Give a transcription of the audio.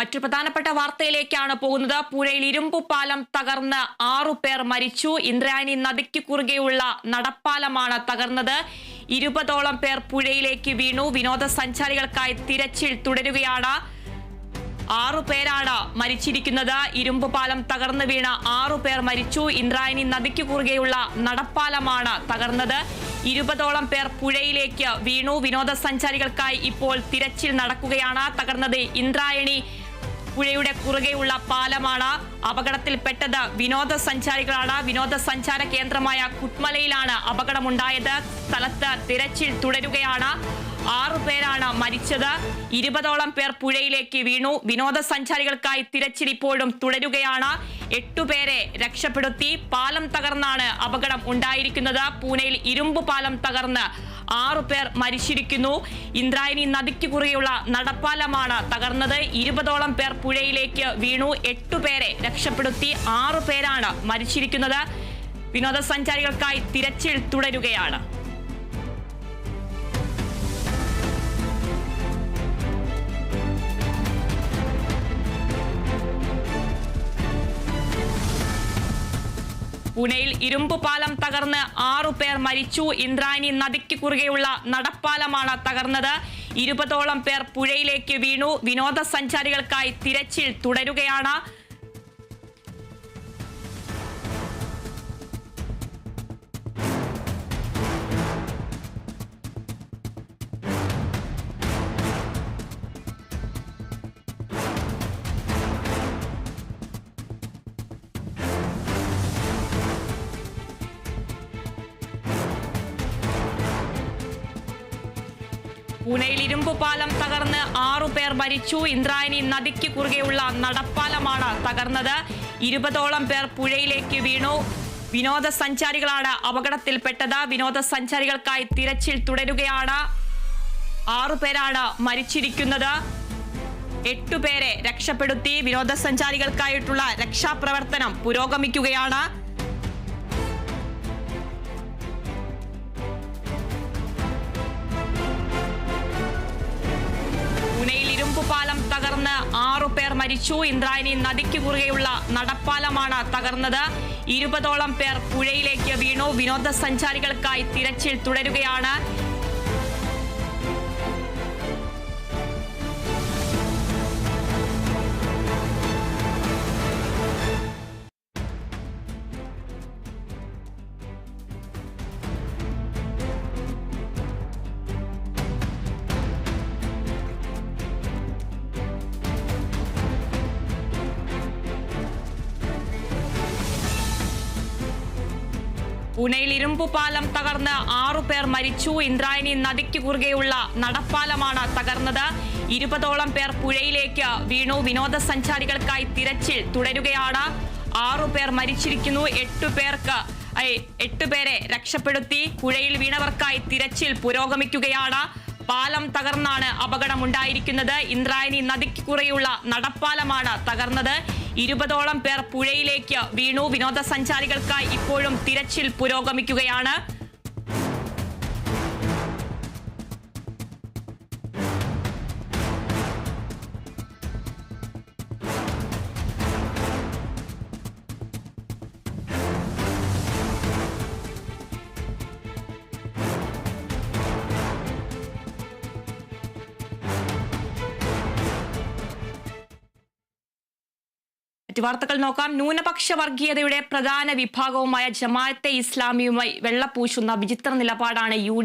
മറ്റു പ്രധാനപ്പെട്ട വാർത്തയിലേക്കാണ് പോകുന്നത്. പൂനെയിൽ ഇരുമ്പു പാലം തകർന്ന് ആറു പേർ മരിച്ചു. ഇന്ദ്രായണി നദിക്ക് കുറുകെയുള്ള നടപ്പാലമാണ് തകർന്നത്. ഇരുപതോളം പേർ പുഴയിലേക്ക് വീണു. വിനോദസഞ്ചാരികൾക്കായി തിരച്ചിൽ തുടരുകയാണ്. ആറു പേരാണ് മരിച്ചിരിക്കുന്നത്. ഇരുമ്പു പാലം തകർന്നു വീണ ആറു പേർ മരിച്ചു. ഇന്ദ്രായണി നദിക്ക് കുറുകെയുള്ള നടപ്പാലമാണ് തകർന്നത്. ഇരുപതോളം പേർ പുഴയിലേക്ക് വീണു. വിനോദസഞ്ചാരികൾക്കായി ഇപ്പോൾ തിരച്ചിൽ നടക്കുകയാണ്. തകർന്നത് ഇന്ദ്രായണി പുഴയുടെ കുറുകെയുള്ള പാലമാണ് അപകടത്തിൽപ്പെട്ടത്. വിനോദസഞ്ചാരികളാണ് വിനോദസഞ്ചാര കേന്ദ്രമായ കുട്മലയിലാണ് അപകടമുണ്ടായത്. സ്ഥലത്ത് തിരച്ചിൽ തുടരുകയാണ്. ആറു പേരാണ് മരിച്ചത്. ഇരുപതോളം പേർ പുഴയിലേക്ക് വീണു. വിനോദസഞ്ചാരികൾക്കായി തിരച്ചിൽ ഇപ്പോഴും തുടരുകയാണ്. എട്ടുപേരെ രക്ഷപ്പെടുത്തി. പാലം തകർന്നാണ് അപകടം ഉണ്ടായിരിക്കുന്നത്. പൂനെയിൽ ഇരുമ്പ് പാലം തകർന്ന് ആറു പേർ മരിച്ചിരിക്കുന്നു. ഇന്ദ്രായണി നദിക്ക് കുറിയുള്ള നടപ്പാലമാണ് തകർന്നത്. ഇരുപതോളം പേർ പുഴയിലേക്ക് വീണു. എട്ടുപേരെ രക്ഷപ്പെടുത്തി ആറു പേരാണ് മരിച്ചിരിക്കുന്നത്. വിനോദസഞ്ചാരികൾക്കായി തിരച്ചിൽ തുടരുകയാണ്. പൂനെയിൽ ഇരുമ്പ് പാലം തകർന്ന് ആറു പേർ മരിച്ചു. ഇന്ദ്രായണി നദിക്ക് കുറുകെയുള്ള നടപ്പാലമാണ് തകർന്നത്. ഇരുപതോളം പേർ പുഴയിലേക്ക് വീണു. വിനോദസഞ്ചാരികൾക്കായി തിരച്ചിൽ തുടരുകയാണ്. പൂനെയിൽ ഇരുമ്പ് പാലം തകർന്ന് ആറുപേർ മരിച്ചു. ഇന്ദ്രായണി നദിക്ക് കുറുകെയുള്ള നടപ്പാലമാണ് തകർന്നത്. ഇരുപതോളം പേർ പുഴയിലേക്ക് വീണു. വിനോദസഞ്ചാരികളാണ് അപകടത്തിൽപ്പെട്ടത്. വിനോദസഞ്ചാരികൾക്കായി തിരച്ചിൽ തുടരുകയാണ്. ആറുപേരാണ് മരിച്ചിരിക്കുന്നത്. എട്ടുപേരെ രക്ഷപ്പെടുത്തി. വിനോദസഞ്ചാരികൾക്കായിട്ടുള്ള രക്ഷാപ്രവർത്തനം പുരോഗമിക്കുകയാണ്. പൂനെയിൽ ഇരുമ്പ് പാലം തകർന്ന് ആറു പേർ മരിച്ചു. ഇന്ദ്രായണി നദിക്ക് കുറുകെയുള്ള നടപ്പാലമാണ് തകർന്നത്. ഇരുപതോളം പേർ പുഴയിലേക്ക് വീണു. വിനോദസഞ്ചാരികൾക്കായി തിരച്ചിൽ തുടരുകയാണ്. പൂനെയിൽ ഇരുമ്പു പാലം തകർന്ന് ആറു പേർ മരിച്ചു. ഇന്ദ്രായണി നദിക്ക് കുറുകെയുള്ള നടപ്പാലമാണ് തകർന്നത്. ഇരുപതോളം പേർ പുഴയിലേക്ക് വീണു. വിനോദസഞ്ചാരികൾക്കായി തിരച്ചിൽ തുടരുകയാണ്. ആറു പേർ മരിച്ചിരിക്കുന്നു. എട്ടു പേർക്ക് ഐ, എട്ടുപേരെ രക്ഷപ്പെടുത്തി. പുഴയിൽ വീണവർക്കായി തിരച്ചിൽ പുരോഗമിക്കുകയാണ്. പാലം തകർന്നാണ് അപകടമുണ്ടായിരിക്കുന്നത്. ഇന്ദ്രായണി നദിക്ക് കുറയുള്ള നടപ്പാലമാണ് തകർന്നത്. ഇരുപതോളം പേർ പുഴയിലേക്ക് വീണു. വിനോദസഞ്ചാരികൾക്കായി ഇപ്പോഴും തിരച്ചിൽ പുരോഗമിക്കുകയാണ്. മറ്റു വാർത്തകൾ നോക്കാം. ന്യൂനപക്ഷ വർഗീയതയുടെ പ്രധാന വിഭാഗവുമായ ജമാഅത്തെ ഇസ്ലാമിയുമായി വെള്ളപൂശുന്ന വിചിത്ര നിലപാടാണ് യു